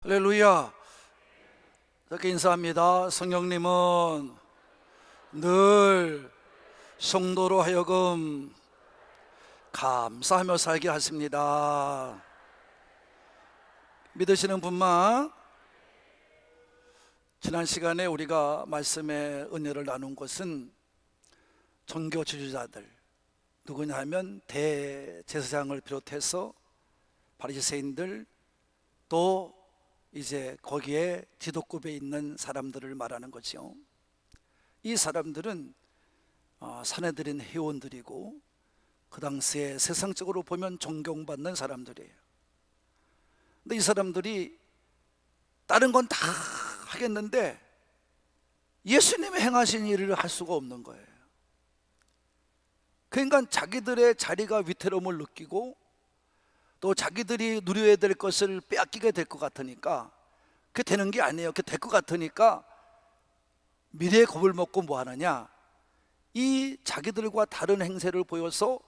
할렐루야. 이렇게 인사합니다. 성령님은 늘 성도로 하여금 감사하며 살게 하십니다. 믿으시는 분만 지난 시간에 우리가 말씀의 은혜를 나눈 것은 종교 지주자들 누구냐 하면 대제사장을 비롯해서 바리새인들 또 이제 거기에 지도급에 있는 사람들을 말하는 거죠. 이 사람들은 어, 사내들인 회원들이고 그 당시에 세상적으로 보면 존경받는 사람들이에요. 근데 이 사람들이 다른 건 다 하겠는데 예수님이 행하신 일을 할 수가 없는 거예요. 그러니까 자기들의 자리가 위태로움을 느끼고 또 자기들이 누려야 될 것을 빼앗기게 될 것 같으니까 그게 되는 게 아니에요. 그게 될 것 같으니까 미래의 겁을 먹고 뭐 하느냐? 이 자기들과 다른 행세를 보여서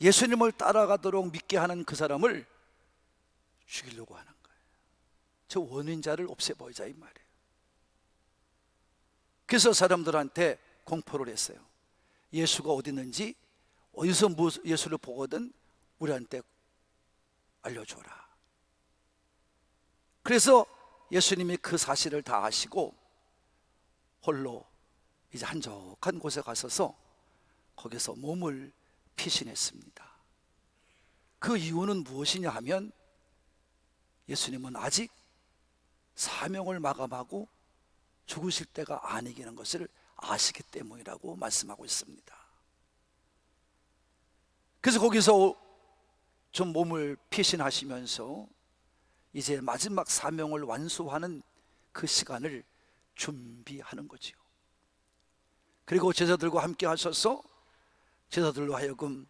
예수님을 따라가도록 믿게 하는 그 사람을 죽이려고 하는. 저 원인자를 없애버리자 이 말이에요. 그래서 사람들한테 공포를 했어요. 예수가 어디 있는지 어디서 예수를 보거든 우리한테 알려줘라. 그래서 예수님이 그 사실을 다 아시고 홀로 이제 한적한 곳에 가서서 거기서 몸을 피신했습니다. 그 이유는 무엇이냐 하면 예수님은 아직 사명을 마감하고 죽으실 때가 아니라는 것을 아시기 때문이라고 말씀하고 있습니다. 그래서 거기서 좀 몸을 피신하시면서 이제 마지막 사명을 완수하는 그 시간을 준비하는 거지요. 그리고 제자들과 함께 하셔서 제자들로 하여금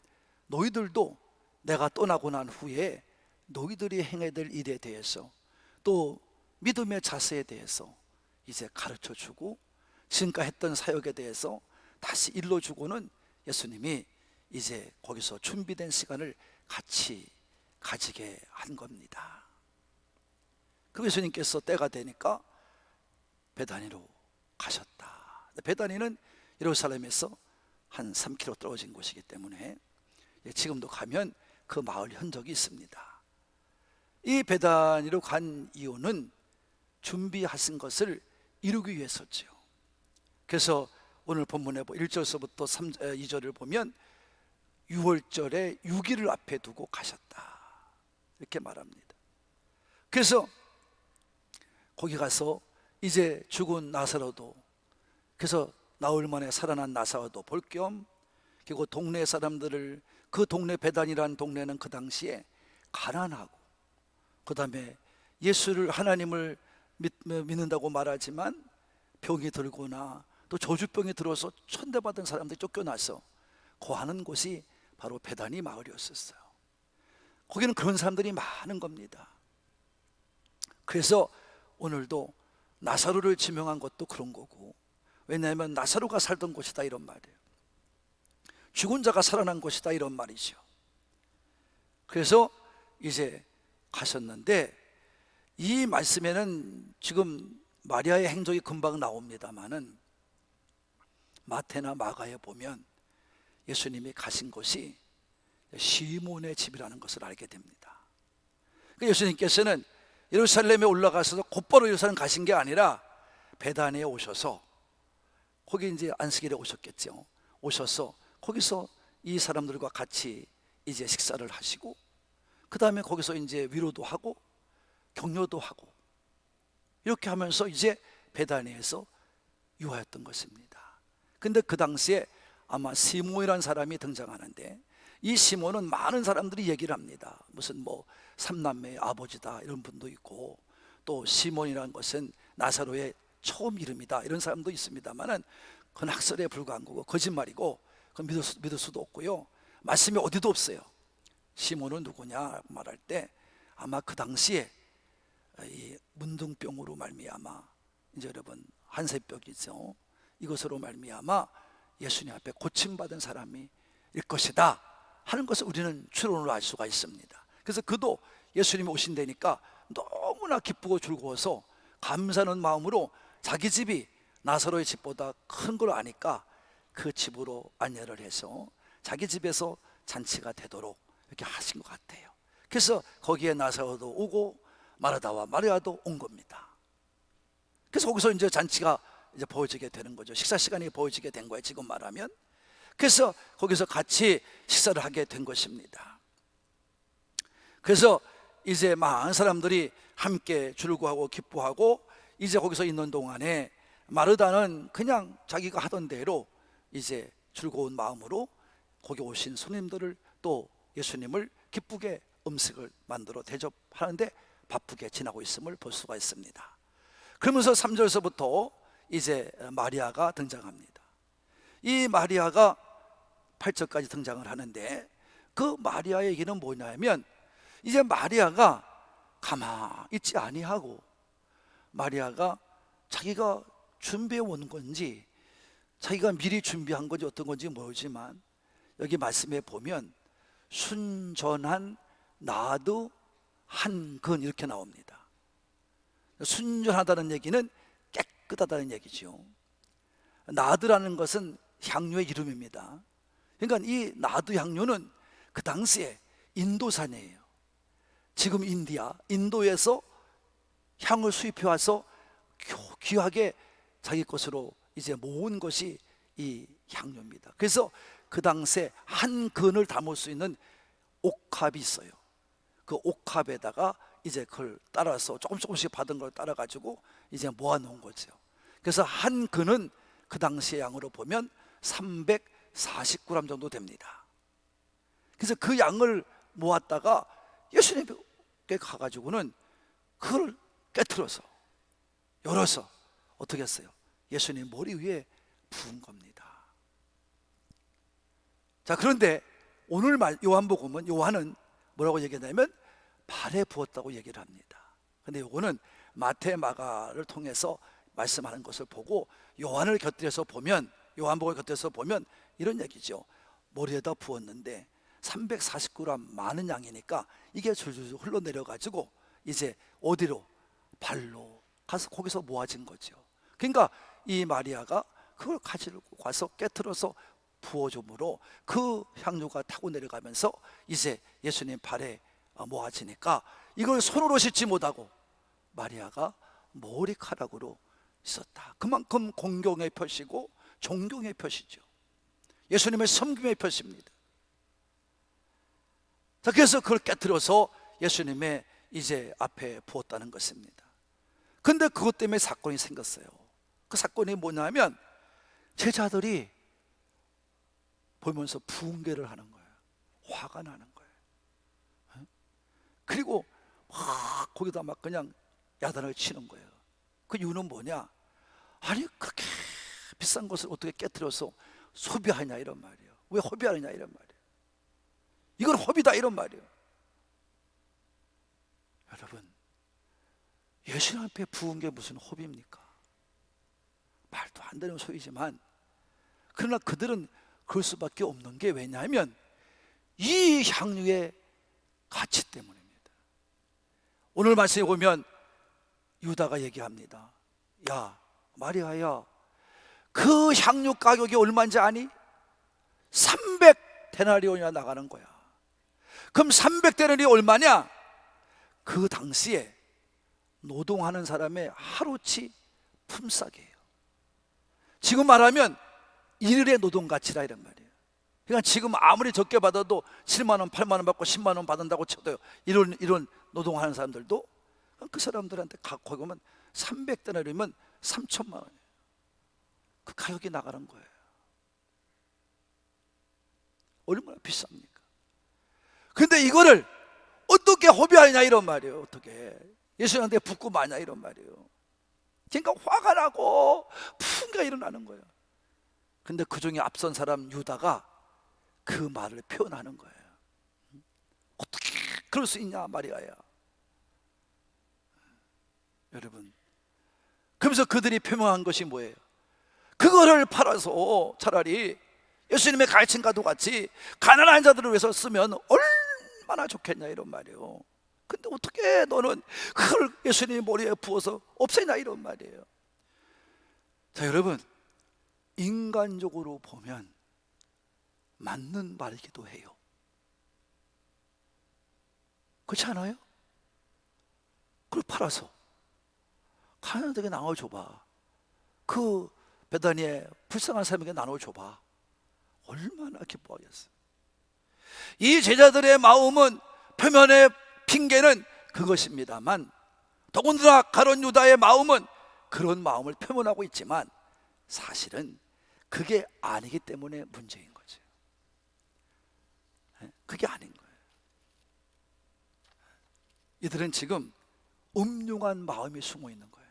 너희들도 내가 떠나고 난 후에 너희들이 행해야 될 일에 대해서 또 믿음의 자세에 대해서 이제 가르쳐 주고 지금까지 했던 사역에 대해서 다시 일러 주고는 예수님이 이제 거기서 준비된 시간을 같이 가지게 한 겁니다. 그 예수님께서 때가 되니까 베다니로 가셨다. 베다니는 예루살렘에서 한 3km 떨어진 곳이기 때문에 지금도 가면 그 마을 흔적이 있습니다. 이 베다니로 간 이유는 준비하신 것을 이루기 위해서죠. 그래서 오늘 본문에 1절서부터 뭐 3, 2절을 보면 6월절에 6일을 앞에 두고 가셨다. 이렇게 말합니다. 그래서 거기 가서 이제 죽은 나사로도 그래서 나흘 만에 살아난 나사로도 볼 겸 그리고 동네 사람들을 그 동네 배단이라는 동네는 그 당시에 가난하고 그 다음에 예수를 하나님을 믿, 믿는다고 말하지만 병이 들거나 또 저주병이 들어서 천대받은 사람들이 쫓겨나서 거하는 곳이 바로 베다니 마을이었었어요. 거기는 그런 사람들이 많은 겁니다. 그래서 오늘도 나사로를 지명한 것도 그런 거고 왜냐하면 나사로가 살던 곳이다 이런 말이에요. 죽은 자가 살아난 곳이다 이런 말이죠. 그래서 이제 가셨는데 이 말씀에는 지금 마리아의 행적이 금방 나옵니다만은 마테나 마가에 보면 예수님이 가신 곳이 시몬의 집이라는 것을 알게 됩니다. 그 예수님께서는 예루살렘에 올라가서 곧바로 예루살렘 가신 게 아니라 베단에 오셔서 거기 이제 안식일에 오셨겠죠. 오셔서 거기서 이 사람들과 같이 이제 식사를 하시고 그 다음에 거기서 이제 위로도 하고 격려도 하고 이렇게 하면서 이제 베다니에서 유하였던 것입니다. 근데 그 당시에 아마 시몬이라는 사람이 등장하는데 이 시몬은 많은 사람들이 얘기를 합니다. 무슨 뭐 삼남매의 아버지다 이런 분도 있고 또 시몬이라는 것은 나사로의 처음 이름이다 이런 사람도 있습니다만은 그건 학설에 불과한 거고 거짓말이고 그건 믿을, 수, 믿을 수도 없고요. 말씀이 어디도 없어요. 시몬은 누구냐 말할 때 아마 그 당시에 이 문둥병으로 말미암아 이제 여러분 한세벽이죠. 이것으로 말미암아 예수님 앞에 고침 받은 사람이 일 것이다 하는 것을 우리는 추론으로 알 수가 있습니다. 그래서 그도 예수님이 오신다니까 너무나 기쁘고 즐거워서 감사하는 마음으로 자기 집이 나사로의 집보다 큰 걸 아니까 그 집으로 안내를 해서 자기 집에서 잔치가 되도록 이렇게 하신 것 같아요. 그래서 거기에 나사로도 오고 마르다와 마리아도 온 겁니다. 그래서 거기서 이제 잔치가 이제 보여지게 되는 거죠. 식사 시간이 보여지게 된 거예요. 지금 말하면. 그래서 거기서 같이 식사를 하게 된 것입니다. 그래서 이제 많은 사람들이 함께 즐거워하고 기뻐하고 이제 거기서 있는 동안에 마르다는 그냥 자기가 하던 대로 이제 즐거운 마음으로 거기 오신 손님들을 또 예수님을 기쁘게 음식을 만들어 대접하는데 바쁘게 지나고 있음을 볼 수가 있습니다. 그러면서 3절서부터 이제 마리아가 등장합니다. 이 마리아가 8절까지 등장을 하는데 그 마리아의 얘기는 뭐냐면 이제 마리아가 가만 있지 아니하고 마리아가 자기가 준비해 온 건지 자기가 미리 준비한 건지 어떤 건지 모르지만 여기 말씀에 보면 순전한 나도 한 근 이렇게 나옵니다. 순전하다는 얘기는 깨끗하다는 얘기죠. 나드라는 것은 향료의 이름입니다. 그러니까 이 나드 향료는 그 당시에 인도산이에요. 지금 인디아, 인도에서 향을 수입해 와서 귀하게 자기 것으로 이제 모은 것이 이 향료입니다. 그래서 그 당시에 한 근을 담을 수 있는 옥합이 있어요. 그 옥합에다가 이제 그걸 따라서 조금 조금씩 받은 걸 따라 가지고 이제 모아 놓은 거죠. 그래서 한 근은 그 당시의 양으로 보면 340g 정도 됩니다. 그래서 그 양을 모았다가 예수님께 가 가지고는 그걸 깨트려서 열어서 어떻게 했어요? 예수님 머리 위에 부은 겁니다. 자 그런데 오늘 말 요한복음은 요한은 뭐라고 얘기하냐면 발에 부었다고 얘기를 합니다. 근데 요거는 마태 마가를 통해서 말씀하는 것을 보고 요한을 곁들여서 보면 요한복음을 곁들여서 보면 이런 얘기죠. 머리에다 부었는데 340g 많은 양이니까 이게 줄줄 흘러내려 가지고 이제 어디로 발로 가서 거기서 모아진 거죠. 그러니까 이 마리아가 그걸 가지고 가서 깨트려서 부어줌으로 그 향료가 타고 내려가면서 이제 예수님 발에 모아지니까 이걸 손으로 씻지 못하고 마리아가 머리카락으로 있었다. 그만큼 공경의 표시고 존경의 표시죠. 예수님의 섬김의 표시입니다. 자, 그래서 그걸 깨뜨려서 예수님의 이제 앞에 부었다는 것입니다. 근데 그것 때문에 사건이 생겼어요. 그 사건이 뭐냐면 제자들이 보면서 붕괴를 하는 거예요. 화가 나는 거예요. 어? 그리고 막 거기다 막 그냥 야단을 치는 거예요. 그 이유는 뭐냐? 아니 그렇게 비싼 것을 어떻게 깨뜨려서 소비하냐 이런 말이에요. 왜 허비하느냐 이런 말이에요. 이건 허비다 이런 말이에요. 여러분 예수님 앞에 부은 게 무슨 허비입니까? 말도 안 되는 소리지만 그러나 그들은 그럴 수밖에 없는 게 왜냐하면 이 향유의 가치 때문입니다. 오늘 말씀에 보면 유다가 얘기합니다. 야, 마리아야, 그 향유 가격이 얼마인지 아니? 300 데나리온이나 나가는 거야. 그럼 300 데나리 얼마냐? 그 당시에 노동하는 사람의 하루치 품삯이에요. 지금 말하면 일일의 노동 가치라 이런 말이에요. 그러니까 지금 아무리 적게 받아도 7만 원, 8만 원 받고 10만 원 받는다고 쳐도요. 이런 이런 노동하는 사람들도 그 사람들한테 갖고 보면 300데나리면 3천만 원이에요. 그 가격이 나가는 거예요. 얼마나 비쌉니까? 근데 이거를 어떻게 허비하냐 이런 말이에요. 어떻게 예수님한테 붙고 마냐 이런 말이에요. 그러니까 화가 나고 풍가 일어나는 거예요. 근데 그 중에 앞선 사람 유다가 그 말을 표현하는 거예요. 어떻게 그럴 수 있냐 마리아야. 여러분 그러면서 그들이 표명한 것이 뭐예요? 그거를 팔아서 차라리 예수님의 가르침과도 같이 가난한 자들을 위해서 쓰면 얼마나 좋겠냐 이런 말이에요. 근데 어떻게 너는 그걸 예수님의 머리에 부어서 없애냐 이런 말이에요. 자, 여러분. 인간적으로 보면 맞는 말이기도 해요. 그렇지 않아요? 그걸 팔아서 가난하게 나눠줘봐. 그 베다니에 불쌍한 사람에게 나눠줘봐. 얼마나 기뻐하겠어. 이 제자들의 마음은 표면의 핑계는 그것입니다만 더군다나 가론 유다의 마음은 그런 마음을 표현하고 있지만 사실은 그게 아니기 때문에 문제인 거죠. 예? 그게 아닌 거예요. 이들은 지금 음흉한 마음이 숨어 있는 거예요.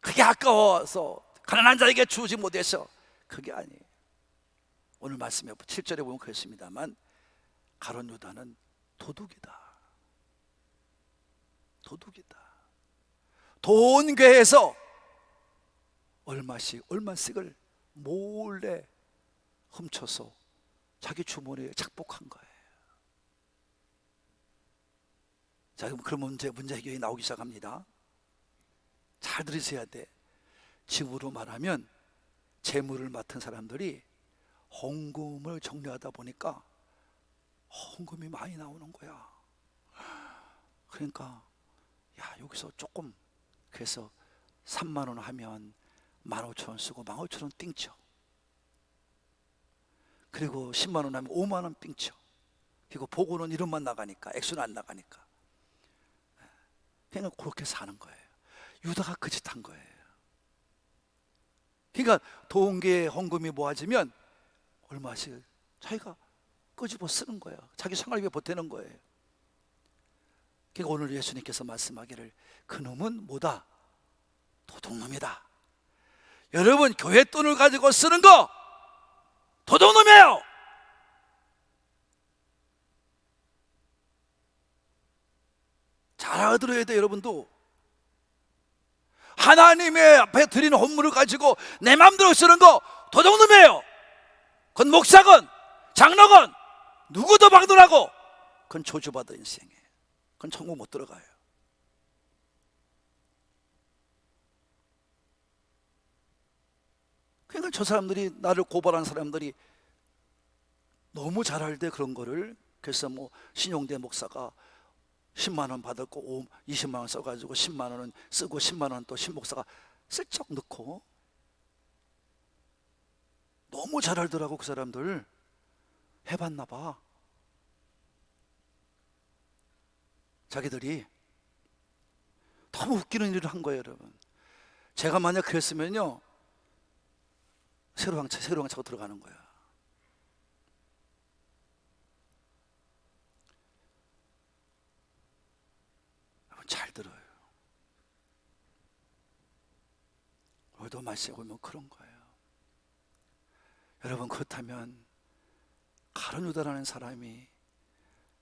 그게 아까워서 가난한 자에게 주지 못해서 그게 아니에요. 오늘 말씀에 7절에 보면 그렇습니다만 가론 유다는 도둑이다. 도둑이다. 돈괴에서 얼마씩 얼마씩을 몰래 훔쳐서 자기 주머니에 착복한 거예요. 자, 그럼 그런 문제 문제 해결이 나오기 시작합니다. 잘 들으셔야 돼. 지구로 말하면 재물을 맡은 사람들이 헌금을 정리하다 보니까 헌금이 많이 나오는 거야. 그러니까 야 여기서 조금 그래서 3만 원 하면 15,000원 쓰고 15,000원 띵쳐. 그리고 10만 원 하면 5만 원 띵쳐. 그리고 보고는 이름만 나가니까 액수는 안 나가니까. 그냥 그렇게 사는 거예요. 유다가 그 짓 한 거예요. 그러니까 동계 헌금이 모아지면 얼마씩 자기가 끄집어 쓰는 거예요. 자기 생활비에 보태는 거예요. 그러니까 오늘 예수님께서 말씀하기를 그놈은 뭐다? 도둑놈이다. 여러분 교회 돈을 가지고 쓰는 거 도둑놈이에요. 잘 알아들어야 돼 여러분도. 하나님의 앞에 드리는 헌물을 가지고 내 마음대로 쓰는 거 도둑놈이에요. 그건 목사건 장로건 누구도 막론하고 그건 저주받은 인생이에요. 그건 천국 못 들어가요. 그러니까 저 사람들이 나를 고발한 사람들이 너무 잘할 때 그런 거를 그래서 뭐 신용대 목사가 10만 원 받았고 20만 원 써가지고 10만 원은 쓰고 10만 원 또 신목사가 슬쩍 넣고 너무 잘 알더라고 그 사람들. 해봤나 봐. 자기들이 너무 웃기는 일을 한 거예요 여러분. 제가 만약 그랬으면요 새로운 차 새로운 차고 들어가는 거야. 잘 들어요. 오늘도 말씀에 보면 그런 거예요. 여러분 그렇다면 가론유다라는 사람이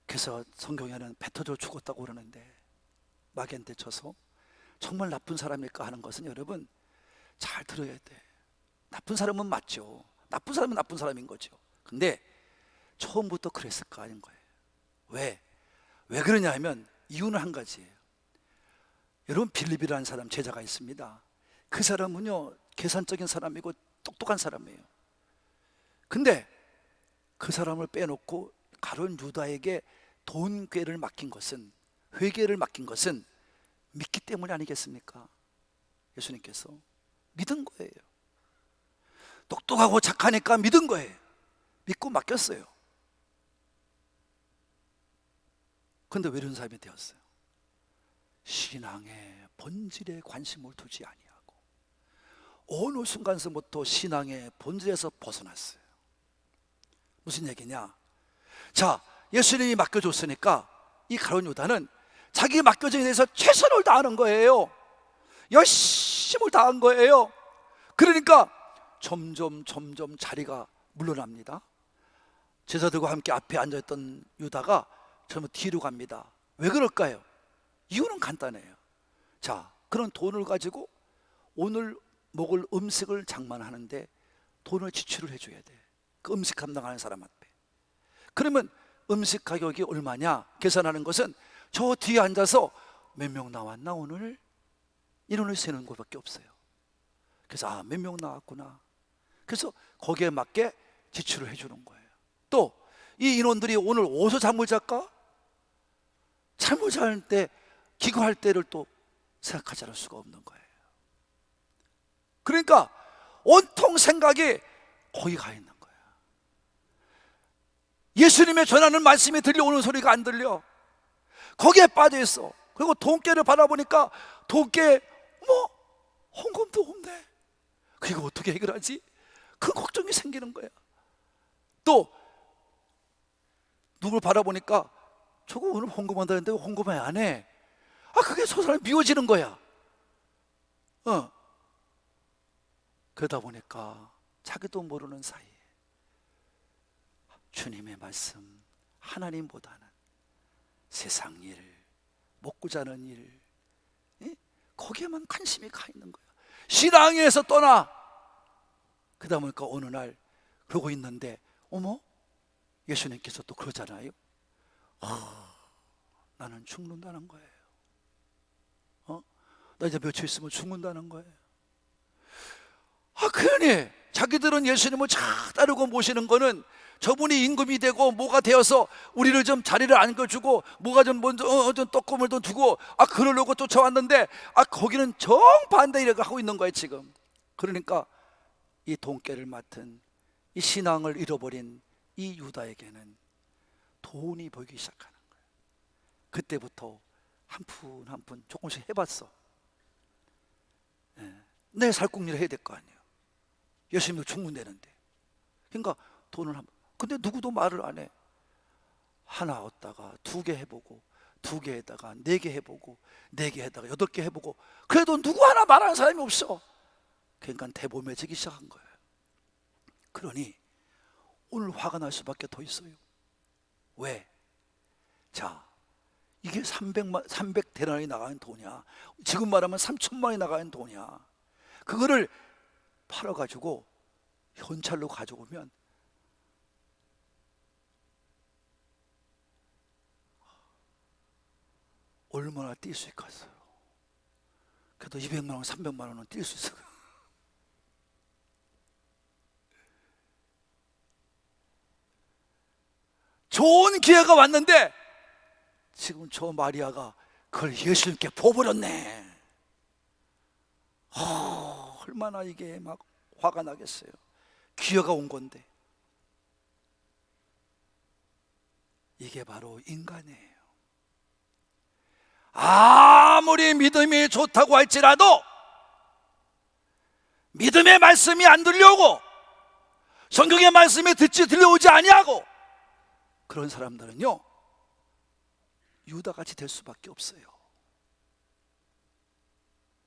그래서 성경에는 뱉어져 죽었다고 그러는데 마겐테 쳐서 정말 나쁜 사람일까 하는 것은 여러분 잘 들어야 돼. 나쁜 사람은 맞죠. 나쁜 사람은 나쁜 사람인 거죠. 근데 처음부터 그랬을까 하는 거예요. 왜? 왜 그러냐 하면 이유는 한 가지예요. 여러분 빌립이라는 사람 제자가 있습니다. 그 사람은요 계산적인 사람이고 똑똑한 사람이에요. 근데 그 사람을 빼놓고 가론 유다에게 돈괴를 맡긴 것은 회계를 맡긴 것은 믿기 때문이 아니겠습니까? 예수님께서 믿은 거예요. 똑똑하고 착하니까 믿은 거예요. 믿고 맡겼어요. 근데 왜 이런 사람이 되었어요? 신앙의 본질에 관심을 두지 아니하고 어느 순간서부터 신앙의 본질에서 벗어났어요. 무슨 얘기냐? 자, 예수님이 맡겨줬으니까 이 가론 유다는 자기 맡겨진 에 대해서 최선을 다하는 거예요. 열심을 다한 거예요. 그러니까 점점 점점 자리가 물러납니다. 제자들과 함께 앞에 앉아있던 유다가 전부 뒤로 갑니다. 왜 그럴까요? 이유는 간단해요. 자, 그런 돈을 가지고 오늘 먹을 음식을 장만하는데 돈을 지출을 해줘야 돼. 그 음식 감당하는 사람한테. 그러면 음식 가격이 얼마냐 계산하는 것은 저 뒤에 앉아서 몇 명 나왔나 오늘 인원을 세는 것밖에 없어요. 그래서 아 몇 명 나왔구나. 그래서 거기에 맞게 지출을 해주는 거예요. 또 이 인원들이 오늘 어디서 잠을 잘까? 잠을 잘 때 기구할 때를 또 생각하지 않을 수가 없는 거예요. 그러니까 온통 생각이 거기 가 있는 거예요. 예수님의 전하는 말씀이 들려오는 소리가 안 들려. 거기에 빠져 있어. 그리고 돈깨를 바라보니까 돈깨 뭐 헌금도 없네. 그리고 어떻게 해결하지? 그 걱정이 생기는 거야. 또 누굴 바라보니까 저거 오늘 헌금한다는데 왜 헌금 왜안 해? 아 그게 저 사람 미워지는 거야. 어. 그러다 보니까 자기도 모르는 사이에 주님의 말씀 하나님보다는 세상 일, 먹고 자는 일 예? 거기에만 관심이 가 있는 거야. 신앙에서 떠나 그러다 보니까 어느 날 그러고 있는데 어머 예수님께서 또 그러잖아요. 아, 나는 죽는다는 거예요. 어? 나 이제 며칠 있으면 죽는다는 거예요. 아, 그러니 자기들은 예수님을 잘 따르고 모시는 거는 저분이 임금이 되고 뭐가 되어서 우리를 좀 자리를 안겨주고 뭐가 좀 먼저 어, 좀 떡고물 좀 두고 아 그러려고 쫓아왔는데 아 거기는 정반대 일을 하고 있는 거예요 지금 그러니까 이 돈깨를 맡은 이 신앙을 잃어버린 이 유다에게는 돈이 보이기 시작하는 거예요 그때부터 한 푼 한 푼 조금씩 해봤어 예. 내 살궁리를 해야 될 거 아니에요 예수님도 충분되는데 그러니까 돈을 한 근데 누구도 말을 안 해. 하나 얻다가 두 개 해보고 두개 했다가 네 개 해보고 네개 했다가 여덟 개 해보고 그래도 누구 하나 말하는 사람이 없어. 그러니까 대범해지기 시작한 거예요. 그러니 오늘 화가 날 수밖에 더 있어요. 왜? 자, 이게 300만 300대란이 나가는 돈이야. 지금 말하면 3천만 원이 나가는 돈이야. 그거를 팔아 가지고 현찰로 가져오면 얼마나 뛸 수 있겠어요? 그래도 200만 원, 300만 원은 뛸 수 있어요. 좋은 기회가 왔는데 지금 저 마리아가 그걸 예수님께 보버렸네. 아, 얼마나 이게 막 화가 나겠어요. 기회가 온 건데. 이게 바로 인간이에요. 아무리 믿음이 좋다고 할지라도 믿음의 말씀이 안 들려오고 성경의 말씀이 듣지 들려오지 아니하고 그런 사람들은요 유다같이 될 수밖에 없어요.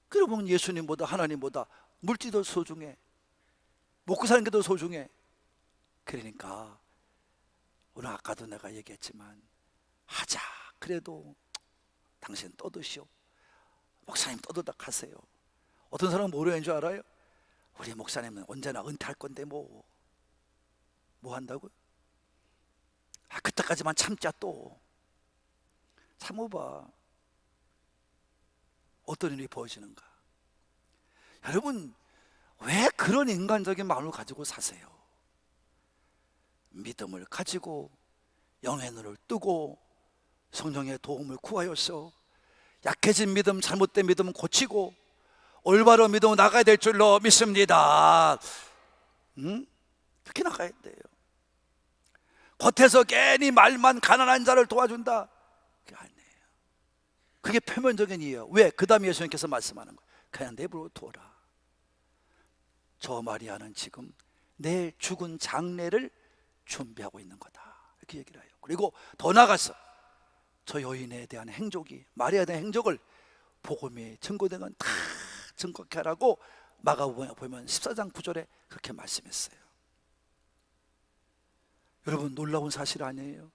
그러면 예수님보다 하나님보다 물질도 소중해. 먹고 사는 게 더 소중해. 그러니까 오늘 아까도 내가 얘기했지만 하자 그래도 당신 떠드시오. 목사님 떠드다 가세요. 어떤 사람은 뭐로 한줄 알아요? 우리 목사님은 언제나 은퇴할 건데 뭐. 뭐 한다고요? 아, 그때까지만 참자 또. 참어봐. 어떤 일이 벌어지는가? 여러분, 왜 그런 인간적인 마음을 가지고 사세요? 믿음을 가지고 영의 눈을 뜨고 성령의 도움을 구하여서 약해진 믿음, 잘못된 믿음 고치고 올바른 믿음 나가야 될 줄로 믿습니다. 응? 그렇게 나가야 돼요. 겉에서 괜히 말만 가난한 자를 도와준다. 그게 아니에요. 그게 표면적인 이유예요. 왜? 그 다음에 예수님께서 말씀하는 거예요. 그냥 내버려 둬라. 저 마리아는 지금 내 죽은 장례를 준비하고 있는 거다. 이렇게 얘기를 해요. 그리고 더 나가서 저 여인에 대한 행적이 마리아에 대한 행적을 복음이 증거된 건다 증거케 하라고 마가복음에 보면 14장 9절에 그렇게 말씀했어요. 여러분 놀라운 사실 아니에요?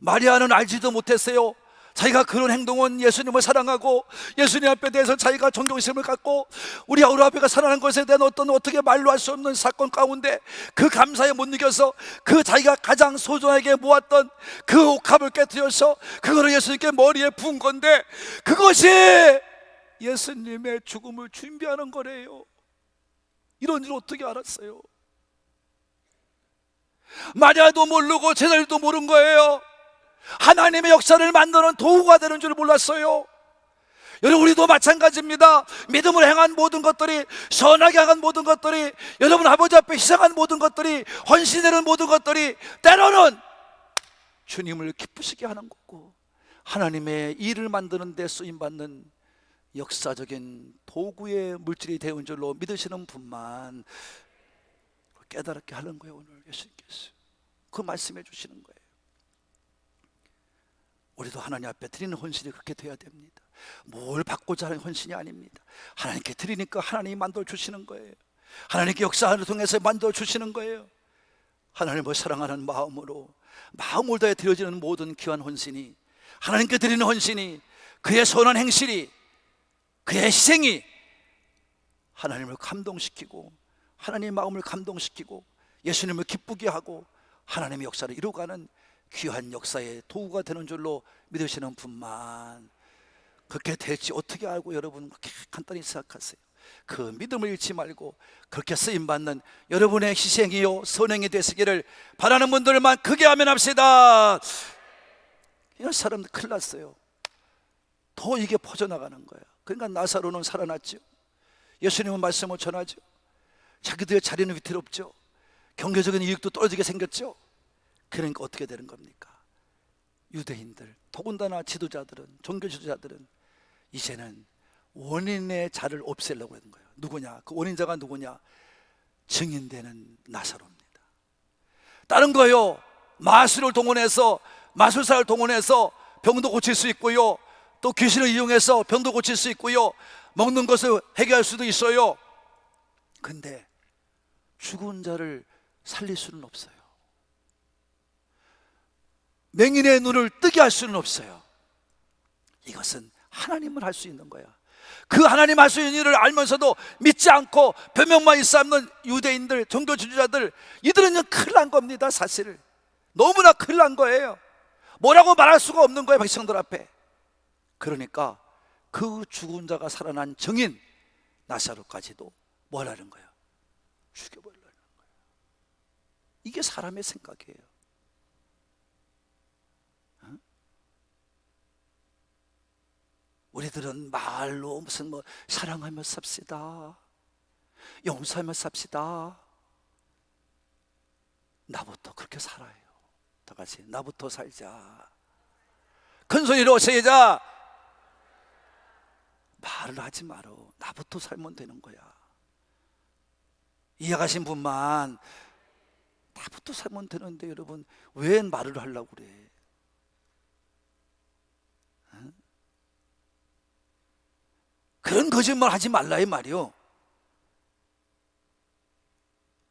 마리아는 알지도 못했어요. 자기가 그런 행동은 예수님을 사랑하고 예수님 앞에 대해서 자기가 존경심을 갖고 우리 하루 앞에가 살아난 것에 대한 어떤 어떻게 말로 할 수 없는 사건 가운데 그 감사에 못 느껴서 그 자기가 가장 소중하게 모았던 그 옥합을 깨뜨려서 그거를 예수님께 머리에 부은 건데 그것이 예수님의 죽음을 준비하는 거래요. 이런 줄 어떻게 알았어요? 마리아도 모르고 제자들도 모른 거예요. 하나님의 역사를 만드는 도구가 되는 줄 몰랐어요. 여러분 우리도 마찬가지입니다. 믿음을 행한 모든 것들이 선하게 행한 모든 것들이 여러분 아버지 앞에 희생한 모든 것들이 헌신되는 모든 것들이 때로는 주님을 기쁘시게 하는 거고 하나님의 일을 만드는 데 쓰임 받는 역사적인 도구의 물질이 되는 줄로 믿으시는 분만 깨달게 하는 거예요 오늘 예수님께서. 그 말씀해 주시는 거예요. 우리도 하나님 앞에 드리는 헌신이 그렇게 돼야 됩니다. 뭘 받고자 하는 헌신이 아닙니다. 하나님께 드리니까 하나님이 만들어 주시는 거예요. 하나님께 역사를 통해서 만들어 주시는 거예요. 하나님을 사랑하는 마음으로 마음을 다해 드려지는 모든 귀한 헌신이 하나님께 드리는 헌신이 그의 선한 행실이 그의 희생이 하나님을 감동시키고 하나님의 마음을 감동시키고 예수님을 기쁘게 하고 하나님의 역사를 이루어가는 귀한 역사의 도구가 되는 줄로 믿으시는 분만 그렇게 될지 어떻게 알고 여러분 그렇게 간단히 생각하세요? 그 믿음을 잃지 말고 그렇게 쓰임 받는 여러분의 희생이요 선행이 되시기를 바라는 분들만 크게 하면 합시다. 이런 사람들 큰일 났어요. 더 이게 퍼져나가는 거야. 그러니까 나사로는 살아났죠. 예수님은 말씀을 전하죠 자기들의 자리는 위태롭죠. 경제적인 이익도 떨어지게 생겼죠. 그러니까 어떻게 되는 겁니까? 유대인들 더군다나 지도자들은 종교 지도자들은 이제는 원인의 자를 없애려고 하는 거예요. 누구냐? 그 원인자가 누구냐? 증인되는 나사로입니다. 다른 거요. 마술을 동원해서 마술사를 동원해서 병도 고칠 수 있고요. 또 귀신을 이용해서 병도 고칠 수 있고요. 먹는 것을 해결할 수도 있어요. 근데 죽은 자를 살릴 수는 없어요. 맹인의 눈을 뜨게 할 수는 없어요. 이것은 하나님을 할 수 있는 거야 그 하나님 할 수 있는 일을 알면서도 믿지 않고 변명만 있어하는 유대인들 종교 지주자들 이들은 큰일 난 겁니다 사실 너무나 큰일 난 거예요. 뭐라고 말할 수가 없는 거예요 백성들 앞에. 그러니까 그 죽은 자가 살아난 정인 나사로까지도 뭐라는 거예요? 거예요 이게 사람의 생각이에요. 어? 우리들은 말로 무슨 뭐 사랑하며 삽시다. 용서하며 삽시다. 나부터 그렇게 살아요. 다 같이 나부터 살자. 큰 소리로 세자 말을 하지 말어 나부터 살면 되는 거야. 이해가신 분만 나부터 살면 되는데 여러분 왜 말을 하려고 그래? 응? 그런 거짓말 하지 말라 이 말이요.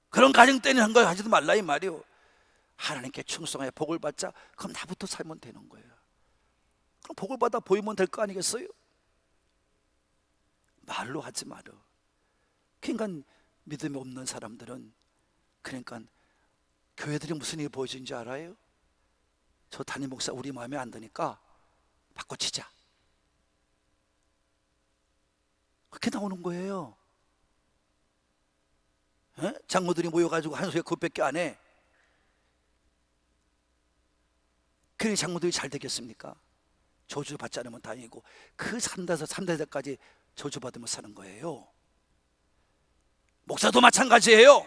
그런 가정 때리는 거 하지도 말라 이 말이요. 하나님께 충성하여 복을 받자. 그럼 나부터 살면 되는 거예요. 그럼 복을 받아 보이면 될 거 아니겠어요? 말로 하지 말어 그러니까 믿음이 없는 사람들은 그러니까 교회들이 무슨 일이 보여주는지 알아요? 저 담임 목사 우리 마음에 안 드니까 바꿔치자 그렇게 나오는 거예요 에? 장모들이 모여가지고 한 소리 그것밖에 안 해 그러니 장모들이 잘 되겠습니까? 저주 받지 않으면 다행이고 그 3대에서 3대까지 저주 받으며 사는 거예요 목사도 마찬가지예요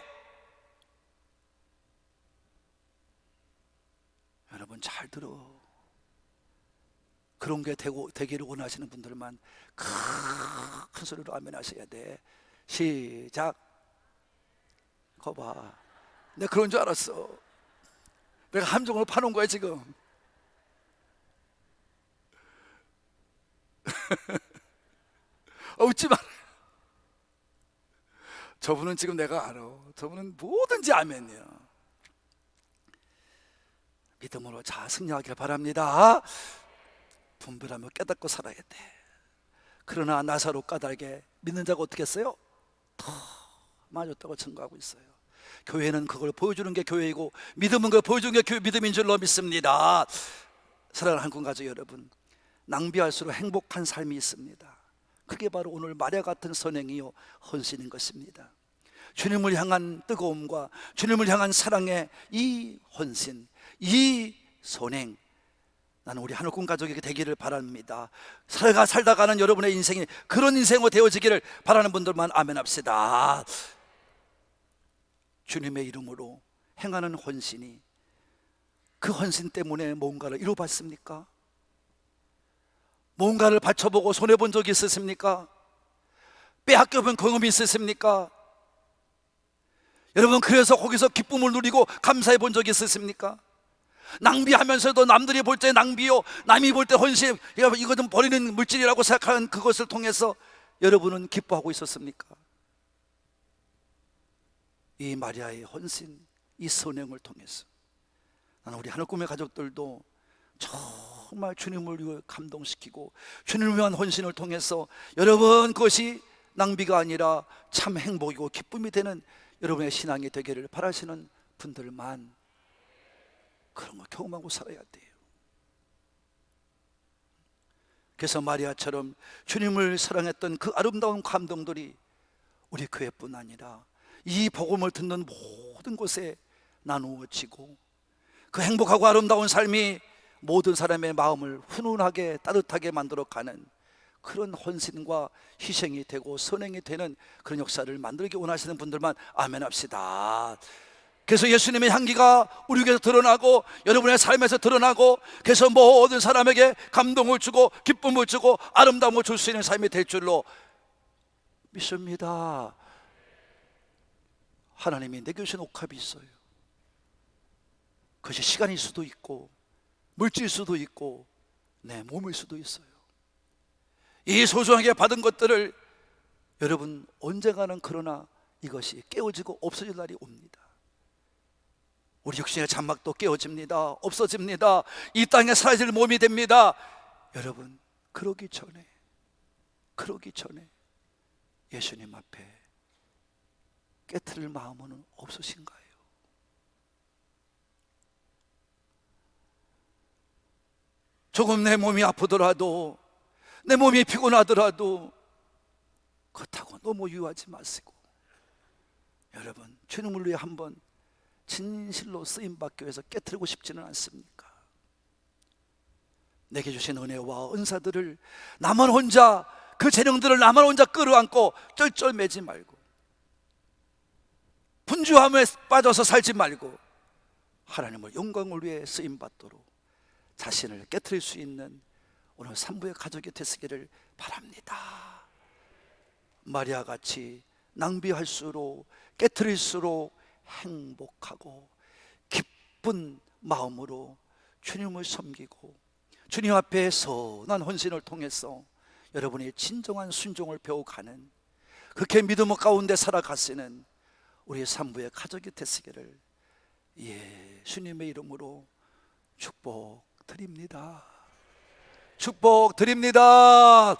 여러분 잘 들어 그런 게 되고, 되기를 원하시는 분들만 큰, 큰 소리로 아멘 하셔야 돼 시작 거봐 내가 그런 줄 알았어 내가 함정을 파놓은 거야 지금 어, 웃지 마. 저분은 지금 내가 알아. 저분은 뭐든지 아멘이야. 믿음으로 자 승리하길 바랍니다. 분별하며 깨닫고 살아야 돼. 그러나 나사로 까닭에 믿는 자가 어떻게 했어요? 더 맞았다고 증거하고 있어요. 교회는 그걸 보여주는 게 교회이고 믿음은 그걸 보여주는 게 교회 믿음인 줄로 믿습니다. 사랑하는 한국 가족 여러분, 낭비할수록 행복한 삶이 있습니다. 그게 바로 오늘 마리아 같은 선행이요 헌신인 것입니다. 주님을 향한 뜨거움과 주님을 향한 사랑의 이 헌신, 이 선행, 나는 우리 하늘꾼 가족에게 되기를 바랍니다. 살가 살다가는 여러분의 인생이 그런 인생으로 되어지기를 바라는 분들만 아멘합시다. 주님의 이름으로 행하는 헌신이 그 헌신 때문에 뭔가를 이루어봤습니까? 뭔가를 바쳐보고 손해본 적이 있으십니까? 빼앗겨본 경험이 있으십니까? 여러분 그래서 거기서 기쁨을 누리고 감사해 본 적이 있으십니까? 낭비하면서도 남들이 볼 때 낭비요 남이 볼 때 헌신 야, 이거는 버리는 물질이라고 생각하는 그것을 통해서 여러분은 기뻐하고 있었습니까? 이 마리아의 헌신 이 선행을 통해서 나는 우리 하늘 꿈의 가족들도 정말 주님을 감동시키고 주님을 위한 헌신을 통해서 여러분 그것이 낭비가 아니라 참 행복이고 기쁨이 되는 여러분의 신앙이 되기를 바라시는 분들만 그런 거 경험하고 살아야 돼요. 그래서 마리아처럼 주님을 사랑했던 그 아름다운 감동들이 우리 교회뿐 아니라 이 복음을 듣는 모든 곳에 나누어지고 그 행복하고 아름다운 삶이 모든 사람의 마음을 훈훈하게 따뜻하게 만들어 가는 그런 헌신과 희생이 되고 선행이 되는 그런 역사를 만들기 원하시는 분들만 아멘 합시다. 그래서 예수님의 향기가 우리에게서 드러나고 여러분의 삶에서 드러나고 그래서 모든 사람에게 감동을 주고 기쁨을 주고 아름다움을 줄 수 있는 삶이 될 줄로 믿습니다. 하나님이 내게 주신 옥합이 있어요. 그것이 시간일 수도 있고 물질일 수도 있고 내 몸일 수도 있어요. 이 소중하게 받은 것들을 여러분 언젠가는 그러나 이것이 깨어지고 없어질 날이 옵니다. 우리 육신의 장막도 깨어집니다. 없어집니다. 이 땅에 사라질 몸이 됩니다. 여러분, 그러기 전에, 그러기 전에 예수님 앞에 깨트릴 마음은 없으신가요? 조금 내 몸이 아프더라도 내 몸이 피곤하더라도 그렇다고 너무 유하지 마시고 여러분 주님을 위해 한번 진실로 쓰임 받기 위해서 깨뜨리고 싶지는 않습니까? 내게 주신 은혜와 은사들을 나만 혼자 그 재능들을 나만 혼자 끌어안고 쩔쩔매지 말고 분주함에 빠져서 살지 말고 하나님을 영광을 위해 쓰임 받도록 자신을 깨뜨릴 수 있는 오늘 산부의 가족이 되시기를 바랍니다. 마리아 같이 낭비할수록 깨뜨릴수록 행복하고 기쁜 마음으로 주님을 섬기고 주님 앞에 선한 헌신을 통해서 여러분이 진정한 순종을 배워가는 그렇게 믿음 가운데 살아가시는 우리 산부의 가족이 되시기를 예수님의 이름으로 축복 드립니다. 축복 드립니다.